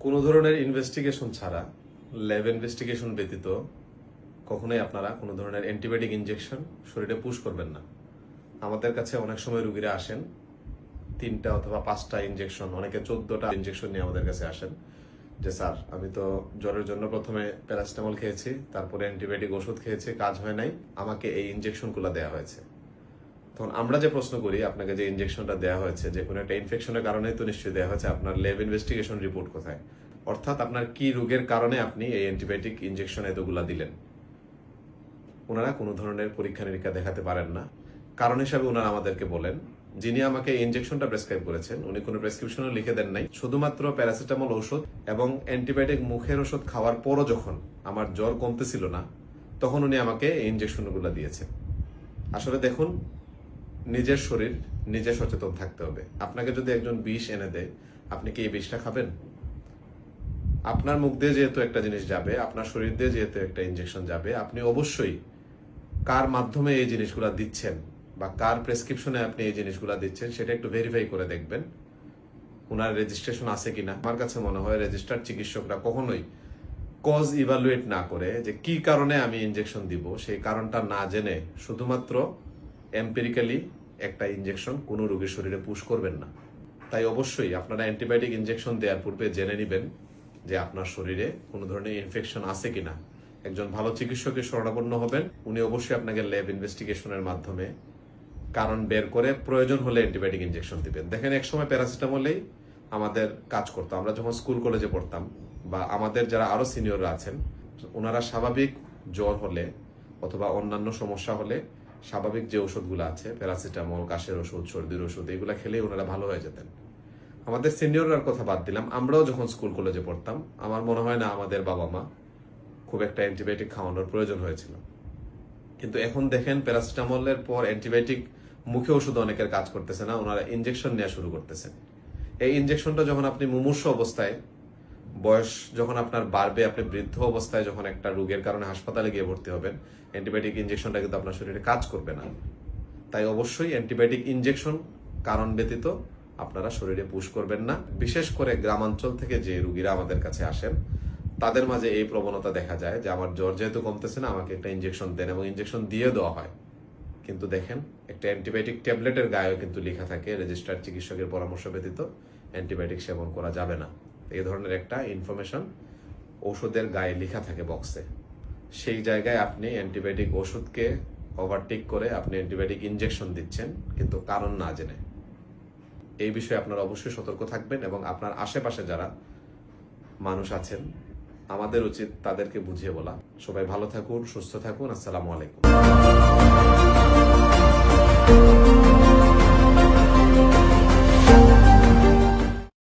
কোনো ধরনের ইনভেস্টিগেশন ছাড়া ল্যাব ইনভেস্টিগেশন ব্যতীত কখনোই আপনারা কোনো ধরনের অ্যান্টিবায়োটিক ইনজেকশন শরীরে পুশ করবেন না। আমাদের কাছে অনেক সময় রুগীরা আসেন, তিনটা অথবা পাঁচটা ইনজেকশন অনেকে চোদ্দটা ইনজেকশন নিয়ে আমাদের কাছে আসেন। যে, স্যার, আমি তো জ্বরের জন্য প্রথমে প্যারাসিটামল খেয়েছি, তারপরে অ্যান্টিবায়োটিক ওষুধ খেয়েছি, কাজ হয় নাই, আমাকে এই ইনজেকশনগুলো দেওয়া হয়েছে। তখন আমরা যে প্রশ্ন করি, আপনাকে যে ইনজেকশনটা দেওয়া হয়েছে, যে কোনো একটা ইনফেকশনের কারণেই তো নিশ্চয়ই দেওয়া হয়েছে, আপনার ল্যাব ইনভেস্টিগেশন রিপোর্ট কোথায়? অর্থাৎ আপনার কি রোগের কারণে আপনি এই অ্যান্টিবায়োটিক ইনজেকশন এতগুলা দিলেন? ওনারা কোনো ধরনের পরীক্ষা নিরীক্ষা দেখাতে পারেন না। কারণ হিসাবে ওনারা আমাদেরকে বলেন, যিনি আমাকে ইনজেকশনটা প্রেসক্রাইব করেছেন, উনি কোনো প্রেসক্রিপশনও লিখে দেন নাই। শুধুমাত্র প্যারাসিটামল ঔষধ এবং অ্যান্টিবায়োটিক মুখের ওষুধ খাওয়ার পরও যখন আমার জ্বর কমতেছিল না, তখন উনি আমাকে এই ইনজেকশনগুলো দিয়েছেন। আসলে দেখুন নিজের শরীর, নিজে সচেতন থাকতে হবে। আপনাকে যদি একজন বিষ এনে দেয়, আপনি কি এই বিষটা খাবেন? আপনার মুখ দিয়ে যেহেতু একটা জিনিস যাবে, আপনার শরীর দিয়ে যেহেতু একটা ইনজেকশন যাবে, আপনি অবশ্যই কার মাধ্যমে এই জিনিসগুলা দিচ্ছেন বা কার প্রেসক্রিপশনে আপনি এই জিনিসগুলা দিচ্ছেন, সেটা একটু ভেরিফাই করে দেখবেন। ওনার রেজিস্ট্রেশন আছে কিনা? আমার কাছে মনে হয় রেজিস্টার্ড চিকিৎসকরা কখনোই কজ ইভালুয়েট না করে যে কি কারণে আমি ইনজেকশন দিব, সেই কারণটা না জেনে শুধুমাত্র এম্পেরিক্যালি একটা ইনজেকশন কোনো রোগীর শরীরে পুশ করবেন না। তাই অবশ্যই আপনারা অ্যান্টিবায়োটিক ইনজেকশন দেওয়ার পূর্বে জেনে নেবেন যে আপনার শরীরে কোনো ধরনের ইনফেকশন আছে কিনা। একজন ভালো চিকিৎসকের শরণাপন্ন হবেন, উনি অবশ্যই আপনাকে ল্যাব ইনভেস্টিগেশনের মাধ্যমে কারণ বের করে প্রয়োজন হলে অ্যান্টিবায়োটিক ইনজেকশন দিবেন। দেখেন এক সময় প্যারাসিটামলেই আমাদের কাজ করতো। আমরা যখন স্কুল কলেজে পড়তাম বা আমাদের যারা আরও সিনিয়ররা আছেন, ওনারা স্বাভাবিক জ্বর হলে অথবা অন্যান্য সমস্যা হলে স্বাভাবিক যে ওষুধগুলো আছে, প্যারাসিটামল, কাশের ওষুধ, সর্দির ওষুধ, এগুলো খেলেই ওনারা ভালো হয়ে যেতেন। আমাদের সিনিয়ররার কথা বাদ দিলাম। আমরাও যখন স্কুল কলেজে পড়তাম, আমার মনে হয় না আমাদের বাবা মা খুব একটা অ্যান্টিবায়োটিক খাওয়ানোর প্রয়োজন হয়েছিল। কিন্তু এখন দেখেন, প্যারাসিটামলের পর অ্যান্টিবায়োটিক মুখে ওষুধ অনেকের কাজ করতেছে না, ওনারা ইনজেকশন নেওয়া শুরু করতেছেন। এই ইনজেকশনটা যখন আপনি মুমূর্ষ অবস্থায় বয়স যখন আপনার বাড়বে, আপনি বৃদ্ধ অবস্থায় যখন একটা রোগের কারণে হাসপাতালে গিয়ে ভর্তি হবেন, অ্যান্টিবায়োটিক ইঞ্জেকশনটা কিন্তু আপনার শরীরে কাজ করবে না। তাই অবশ্যই অ্যান্টিবায়োটিক ইঞ্জেকশন কারণ ব্যতীত আপনারা শরীরে পুশ করবেন না। বিশেষ করে গ্রামাঞ্চল থেকে যে রুগীরা আমাদের কাছে আসেন, তাদের মাঝে এই প্রবণতা দেখা যায় যে আমার জ্বর যেহেতু কমতেছে না, আমাকে একটা ইঞ্জেকশন দেন এবং ইঞ্জেকশন দিয়ে দেওয়া হয়। কিন্তু দেখেন, একটা অ্যান্টিবায়োটিক ট্যাবলেটের গায়েও কিন্তু লেখা থাকে, রেজিস্টার্ড চিকিৎসকের পরামর্শ ব্যতীত অ্যান্টিবায়োটিক সেবন করা যাবে না। এই ধরনের একটা ইনফরমেশন ওষুধের গায়ে লেখা থাকে বক্সে সেই জায়গায় আপনি অ্যান্টিবায়োটিক ওষুধকে ওভারটেক করে আপনি অ্যান্টিবায়োটিক ইনজেকশন দিচ্ছেন, কিন্তু কারণ না জেনে। এই বিষয়ে আপনারা অবশ্যই সতর্ক থাকবেন এবং আপনার আশেপাশে যারা মানুষ আছেন, আমাদের উচিত তাদেরকে বুঝিয়ে বলা। সবাই ভালো থাকুন, সুস্থ থাকুন, আসসালামু আলাইকুম।